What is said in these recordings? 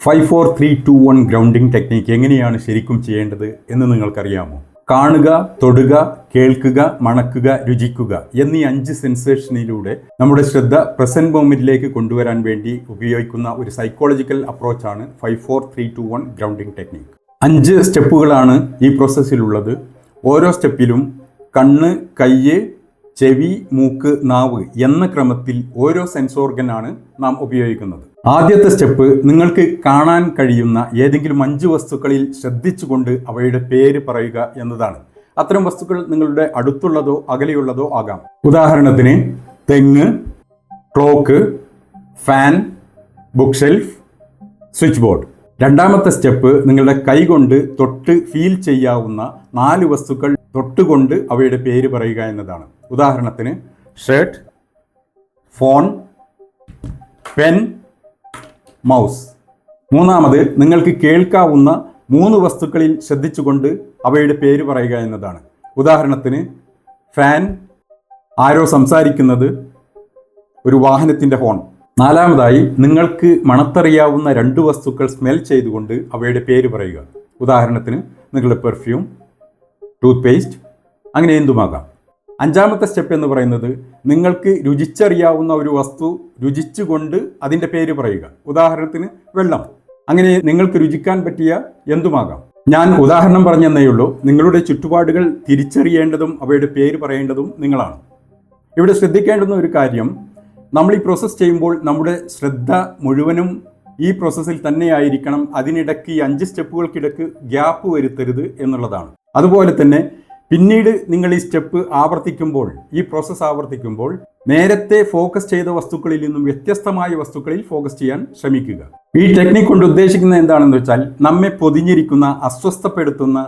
Five four three two one grounding technique എങ്ങനെയാണ് ശരിക്കും ചെയ്യേണ്ടത് എന്ന് നിങ്ങൾക്കറിയാമോ? കാണുക തൊടുക കേൾക്കുക മണക്കുക രുചിക്കുക എന്നീ അഞ്ച് സെൻസേഷനിലൂടെ നമ്മുടെ ശ്രദ്ധ പ്രസന്റ് മൊമെന്റിലേക്ക് കൊണ്ടുവരാൻ വേണ്ടി ഉപയോഗിക്കുന്ന ഒരു psychological അപ്രോച്ചാണ് five four three two one grounding technique അഞ്ച് സ്റ്റെപ്പുകളാണ് ഈ പ്രോസസ്സിലുള്ളത് ഓരോ സ്റ്റെപ്പിലും കണ്ണ് കയ്യ് ചെവി മൂക്ക് നാവ് എന്ന ക്രമത്തിൽ ഓരോ സെൻസ് ഓർഗനാണ് നാം ഉപയോഗിക്കുന്നത്. ആദ്യത്തെ സ്റ്റെപ്പ് നിങ്ങൾക്ക് കാണാൻ കഴിയുന്ന ഏതെങ്കിലും അഞ്ച് വസ്തുക്കളിൽ ശ്രദ്ധിച്ചുകൊണ്ട് അവയുടെ പേര് പറയുക എന്നതാണ്. അത്തരം വസ്തുക്കൾ നിങ്ങളുടെ അടുത്തുള്ളതോ അകലെയുള്ളതോ ആകാം. ഉദാഹരണത്തിന് തെങ്ങ് clock fan book shelf switch board രണ്ടാമത്തെ സ്റ്റെപ്പ് നിങ്ങളുടെ കൈകൊണ്ട് തൊട്ട് ഫീൽ ചെയ്യാവുന്ന നാല് വസ്തുക്കൾ തൊട്ടുകൊണ്ട് അവയുടെ പേര് പറയുക എന്നതാണ്. ഉദാഹരണത്തിന് ഷർട്ട് ഫോൺ പെൻ മൗസ്. മൂന്നാമത് നിങ്ങൾക്ക് കേൾക്കാവുന്ന മൂന്ന് വസ്തുക്കളിൽ ശ്രദ്ധിച്ചുകൊണ്ട് അവയുടെ പേര് പറയുക എന്നതാണ്. ഉദാഹരണത്തിന് ഫാൻ ആരോ സംസാരിക്കുന്നത് ഒരു വാഹനത്തിന്റെ ഹോൺ. നാലാമതായി നിങ്ങൾക്ക് മണത്തറിയാവുന്ന രണ്ട് വസ്തുക്കൾ സ്മെൽ ചെയ്തുകൊണ്ട് അവയുടെ പേര് പറയുക. ഉദാഹരണത്തിന് നിങ്ങളുടെ പെർഫ്യൂം ടൂത്ത് പേസ്റ്റ് അങ്ങനെ എന്തുമാകാം? അഞ്ചാമത്തെ സ്റ്റെപ്പ് എന്ന് പറയുന്നത് നിങ്ങൾക്ക് രുചിച്ചറിയാവുന്ന ഒരു വസ്തു രുചിച്ചുകൊണ്ട് അതിന്റെ പേര് പറയുക. ഉദാഹരണത്തിന് വെള്ളം. അങ്ങനെ നിങ്ങൾക്ക് രുചിക്കാൻ പറ്റിയ എന്തുമാകാം? ഞാൻ ഉദാഹരണം പറഞ്ഞെന്നേ ഉള്ളൂ. നിങ്ങളുടെ ചുറ്റുപാടുകൾ തിരിച്ചറിയേണ്ടതും അവയുടെ പേര് പറയേണ്ടതും നിങ്ങളാണ്. ഇവിടെ ശ്രദ്ധിക്കേണ്ടുന്ന ഒരു കാര്യം നമ്മൾ ഈ പ്രോസസ്സ് ചെയ്യുമ്പോൾ നമ്മുടെ ശ്രദ്ധ മുഴുവനും ഈ പ്രോസസ്സിൽ തന്നെയായിരിക്കണം അതിനിടയ്ക്ക് ഈ അഞ്ച് സ്റ്റെപ്പുകൾക്കിടക്ക് ഗ്യാപ്പ് വരുത്തരുത് എന്നുള്ളതാണ്. അതുപോലെ തന്നെ പിന്നീട് നിങ്ങൾ ഈ സ്റ്റെപ്പ് ആവർത്തിക്കുമ്പോൾ ഈ പ്രോസസ്സ് ആവർത്തിക്കുമ്പോൾ നേരത്തെ ഫോക്കസ് ചെയ്ത വസ്തുക്കളിൽ നിന്നും വ്യത്യസ്തമായ വസ്തുക്കളിൽ ഫോക്കസ് ചെയ്യാൻ ശ്രമിക്കുക. ഈ ടെക്നിക് കൊണ്ട് ഉദ്ദേശിക്കുന്നത് എന്താണെന്ന് വെച്ചാൽ നമ്മെ പൊതിഞ്ഞിരിക്കുന്ന അസ്വസ്ഥപ്പെടുത്തുന്ന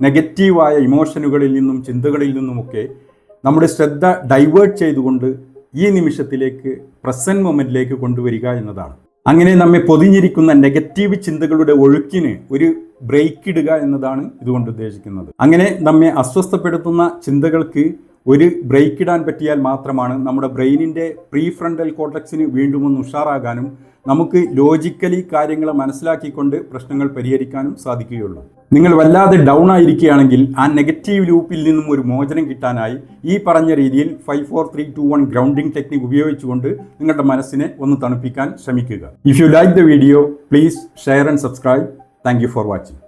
നെഗറ്റീവായ ഇമോഷനുകളിൽ നിന്നും ചിന്തകളിൽ നിന്നുമൊക്കെ നമ്മുടെ ശ്രദ്ധ ഡൈവേർട്ട് ചെയ്തുകൊണ്ട് ഈ നിമിഷത്തിലേക്ക് പ്രസന്റ് മൊമെന്റിലേക്ക് കൊണ്ടുവരിക എന്നതാണ്. അങ്ങനെ നമ്മെ പൊതിഞ്ഞിരിക്കുന്ന നെഗറ്റീവ് ചിന്തകളുടെ ഒഴുക്കിന് ഒരു ബ്രേക്ക് ഇടുക എന്നതാണ് ഇതുകൊണ്ട് ഉദ്ദേശിക്കുന്നത്. അങ്ങനെ നമ്മെ അസ്വസ്ഥപ്പെടുത്തുന്ന ചിന്തകൾക്ക് ഒരു ബ്രേക്ക് ഇടാൻ പറ്റിയാൽ മാത്രമാണ് നമ്മുടെ ബ്രെയിനിന്റെ പ്രീ ഫ്രണ്ടൽ കോട്ടക്സിന് വീണ്ടും ഒന്ന് ഉഷാറാകാനും നമുക്ക് ലോജിക്കലി കാര്യങ്ങൾ മനസ്സിലാക്കിക്കൊണ്ട് പ്രശ്നങ്ങൾ പരിഹരിക്കാനും സാധിക്കുകയുള്ളൂ. നിങ്ങൾ വല്ലാതെ ഡൗൺ ആയിരിക്കുകയാണെങ്കിൽ ആ നെഗറ്റീവ് ലൂപ്പിൽ നിന്നും ഒരു മോചനം കിട്ടാനായി ഈ പറഞ്ഞ രീതിയിൽ five four three two one grounding technique ഉപയോഗിച്ചുകൊണ്ട് നിങ്ങളുടെ മനസ്സിനെ ഒന്ന് തണുപ്പിക്കാൻ ശ്രമിക്കുക. If you like the video please share and subscribe thank for watching